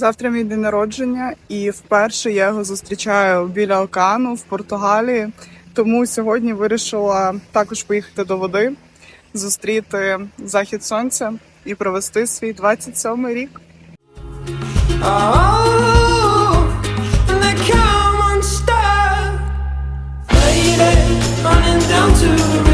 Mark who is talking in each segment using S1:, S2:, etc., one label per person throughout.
S1: Завтра мій день народження, і вперше я його зустрічаю біля океану в Португалії. Тому сьогодні вирішила також поїхати до води, зустріти захід сонця і провести свій 27-й рік.
S2: Oh, down to the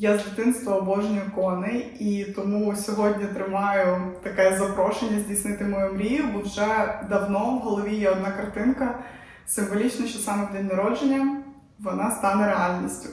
S1: Я з дитинства обожнюю коней, і тому сьогодні тримаю таке запрошення здійснити мою мрію, бо вже давно в голові є одна картинка. Символічно, що саме в день народження вона стане реальністю.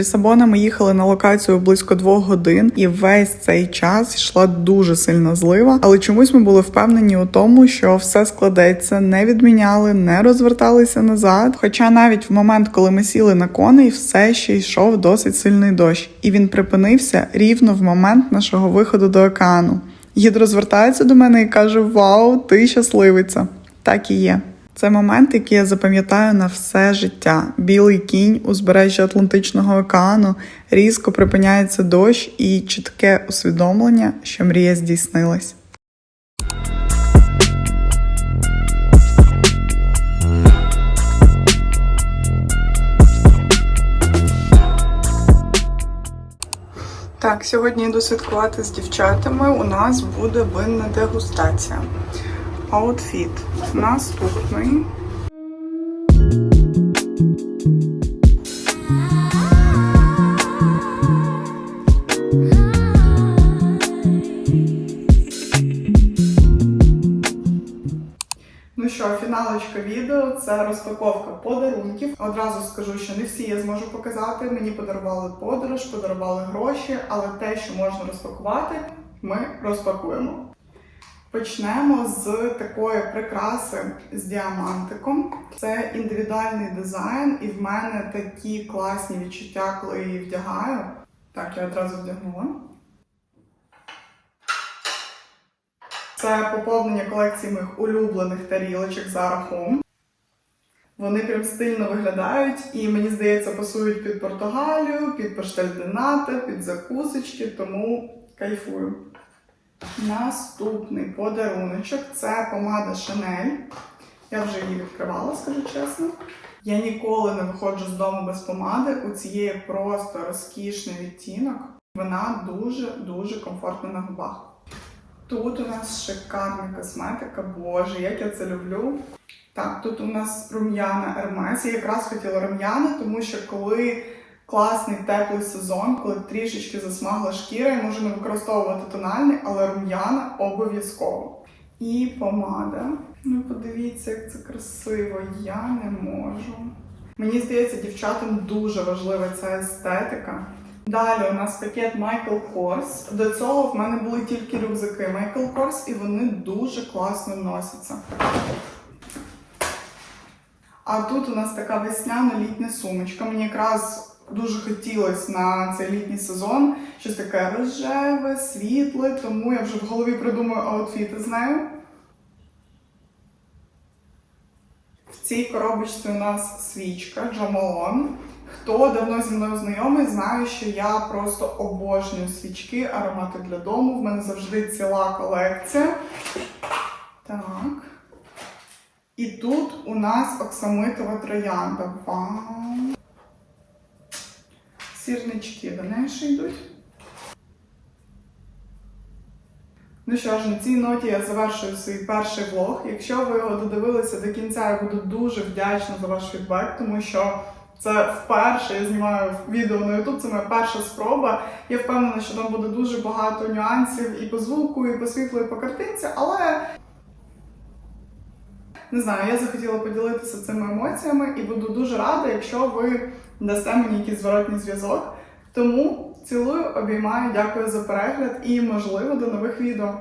S1: Лісабона ми їхали на локацію близько двох годин, і весь цей час йшла дуже сильна злива. Але чомусь ми були впевнені у тому, що все складеться, не відміняли, не розверталися назад. Хоча навіть в момент, коли ми сіли на коней, все ще йшов досить сильний дощ, і він припинився рівно в момент нашого виходу до океану. Гід розвертається до мене і каже: Вау, ти щасливиця! Так і є. Це момент, який я запам'ятаю на все життя. Білий кінь, узбережжя Атлантичного океану, різко припиняється дощ і чітке усвідомлення, що мрія здійснилась. Так, сьогодні йду святкувати з дівчатами. У нас буде винна дегустація. Аутфіт наступний. Ну що, фіналочка відео це розпаковка подарунків. Одразу скажу, що не всі я зможу показати. Мені подарували подорож, подарували гроші, але те, що можна розпакувати, ми розпакуємо. Почнемо з такої прикраси з діамантиком. Це індивідуальний дизайн, і в мене такі класні відчуття, коли її вдягаю. Так, я одразу вдягнула. Це поповнення колекції моїх улюблених тарілочок Zara Home. Вони прям стильно виглядають і мені здається пасують під Португалію, під паштельдената, під закусочки, тому кайфую. Наступний подаруночок це помада Chanel. Я вже її відкривала, скажу чесно. Я ніколи не виходжу з дому без помади. У цієї просто розкішний відтінок. Вона дуже-дуже комфортна на губах. Тут у нас шикарна косметика, боже, як я це люблю. Так, тут у нас рум'яна Hermes. Я якраз хотіла рум'яна, тому що коли класний теплий сезон, коли трішечки засмагла шкіра, я можу не використовувати тональний, але рум'яна обов'язково. І помада. Ну, подивіться, як це красиво. Я не можу. Мені здається, дівчатам дуже важлива ця естетика. Далі у нас пакет Michael Kors. До цього в мене були тільки рюкзаки Michael Kors, і вони дуже класно носяться. А тут у нас така весняна літня сумочка. Мені якраз дуже хотілося на цей літній сезон щось таке рожеве, світле, тому я вже в голові придумаю аутфіти з нею. В цій коробочці у нас свічка Джо Малон. Хто давно зі мною знайомий, знає, що я просто обожнюю свічки, аромати для дому. В мене завжди ціла колекція. Так. І тут у нас оксамитова троянда. Вау! Сірнички ще йдуть. Ну що ж, на цій ноті я завершую свій перший влог. Якщо ви його додивилися до кінця, я буду дуже вдячна за ваш фідбек, тому що це вперше я знімаю відео на YouTube, це моя перша спроба. Я впевнена, що там буде дуже багато нюансів і по звуку, і по світлу, і по картинці, але не знаю, я захотіла поділитися цими емоціями і буду дуже рада, якщо ви дасте мені якийсь зворотній зв'язок. Тому цілую, обіймаю, дякую за перегляд і, можливо, до нових відео.